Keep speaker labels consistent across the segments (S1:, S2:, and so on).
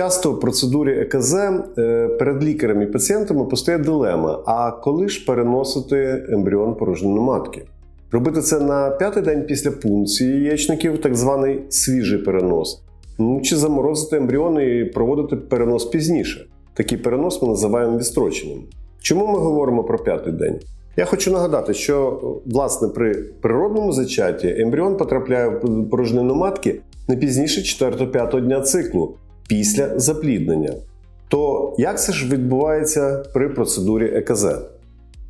S1: Часто в процедурі ЕКЗ е, перед лікарем і пацієнтами постає дилема: а коли ж переносити ембріон порожнини матки? Робити це на п'ятий день після пункції яєчників, так званий свіжий перенос, ну чи заморозити ембріон і проводити перенос пізніше. Такий перенос ми називаємо відстроченням. Чому ми говоримо про п'ятий день? Я хочу нагадати, що власне при природному зачатті ембріон потрапляє в порожнину матки не пізніше 4-5 дня циклу після запліднення. То як це ж відбувається при процедурі ЕКЗ?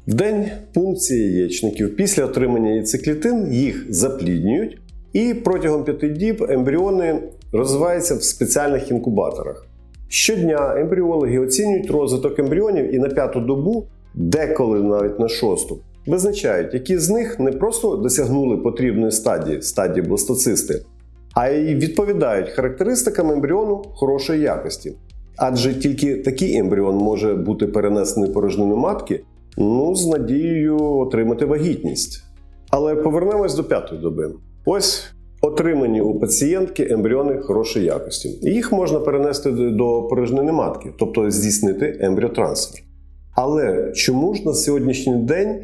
S1: В день пункції яєчників після отримання яйцеклітин їх запліднюють, і протягом 5 діб ембріони розвиваються в спеціальних інкубаторах. Щодня ембріологи оцінюють розвиток ембріонів і на п'яту добу, деколи навіть на шосту, визначають, які з них не просто досягнули потрібної стадії стадії бластоцисти, а й відповідають характеристикам ембріону хорошої якості. Адже тільки такий ембріон може бути перенесений порожнину матки, ну, з надією отримати вагітність. Але повернемось до п'ятої доби. Ось отримані у пацієнтки ембріони хорошої якості. Їх можна перенести до порожнини матки, тобто здійснити ембріотрансфер. Але чому ж на сьогоднішній день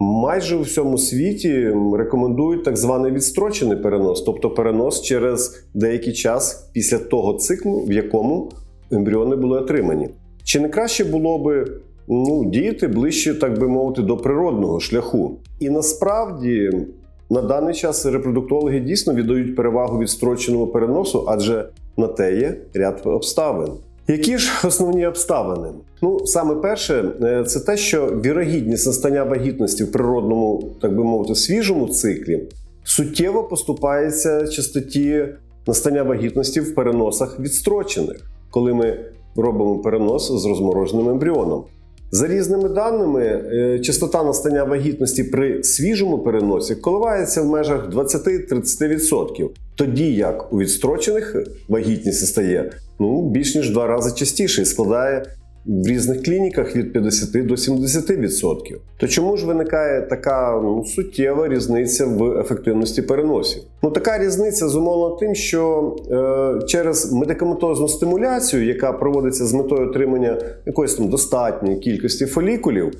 S1: майже у всьому світі рекомендують так званий відстрочений перенос, тобто перенос через деякий час після того циклу, в якому ембріони були отримані? Чи не краще було би ну, діяти ближче, так би мовити, до природного шляху? І насправді. На даний час репродуктологи дійсно віддають перевагу відстроченому переносу, адже на те є ряд обставин. Які ж основні обставини? Ну, саме перше, е, це те, що вірогідність настання вагітності в природному, так би мовити, свіжому циклі суттєво поступається частоті настання вагітності в переносах відстрочених, коли ми робимо перенос з розмороженим ембріоном. За різними даними, е, частота настання вагітності при свіжому переносі коливається в межах 20-30%, тоді як у відстрочених вагітність стає ну, більш ніж два рази частіше і складає в різних клініках від 50 до 70%. То чому ж виникає така ну, суттєва різниця в ефективності переносів? Ну така різниця зумовлена тим, що е, через медикаментозну стимуляцію, яка проводиться з метою отримання якоїсь там достатньої кількості фолікулів,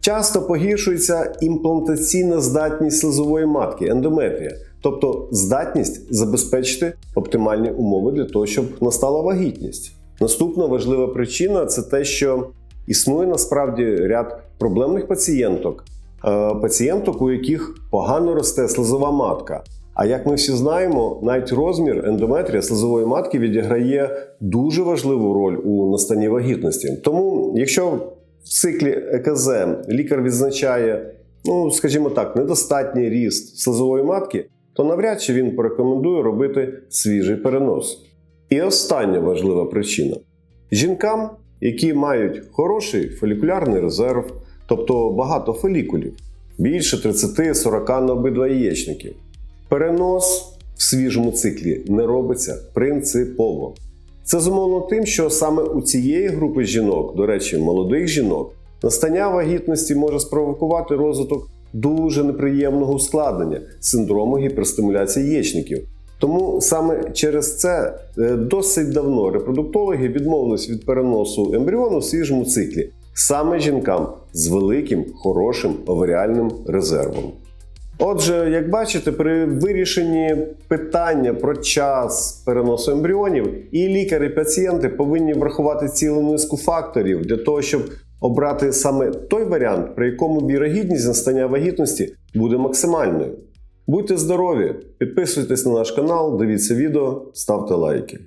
S1: часто погіршується імплантаційна здатність слизової матки, ендометрія. Тобто здатність забезпечити оптимальні умови для того, щоб настала вагітність. Наступна важлива причина це те, що існує насправді ряд проблемних пацієнток, е, пацієнток, у яких погано росте слизова матка. А як ми всі знаємо, навіть розмір ендометрія слизової матки відіграє дуже важливу роль у настанні вагітності. Тому, якщо в циклі ЕКЗ лікар відзначає, ну скажімо так, недостатній ріст слизової матки, то навряд чи він порекомендує робити свіжий перенос. І остання важлива причина: жінкам, які мають хороший фолікулярний резерв, тобто багато фолікулів, більше 30-40 на обидва яєчників, перенос в свіжому циклі не робиться принципово. Це зумовлено тим, що саме у цієї групи жінок, до речі, молодих жінок, настання вагітності може спровокувати розвиток дуже неприємного ускладнення синдрому гіперстимуляції яєчників. Тому саме через це е, досить давно репродуктологи відмовились від переносу ембріону в свіжому циклі саме жінкам з великим хорошим оваріальним резервом. Отже, як бачите, при вирішенні питання про час переносу ембріонів і лікар, і пацієнти повинні врахувати цілу низку факторів для того, щоб обрати саме той варіант, при якому вірогідність настання вагітності буде максимальною. Будьте здорові! Підписуйтесь на наш канал, дивіться відео, ставте лайки.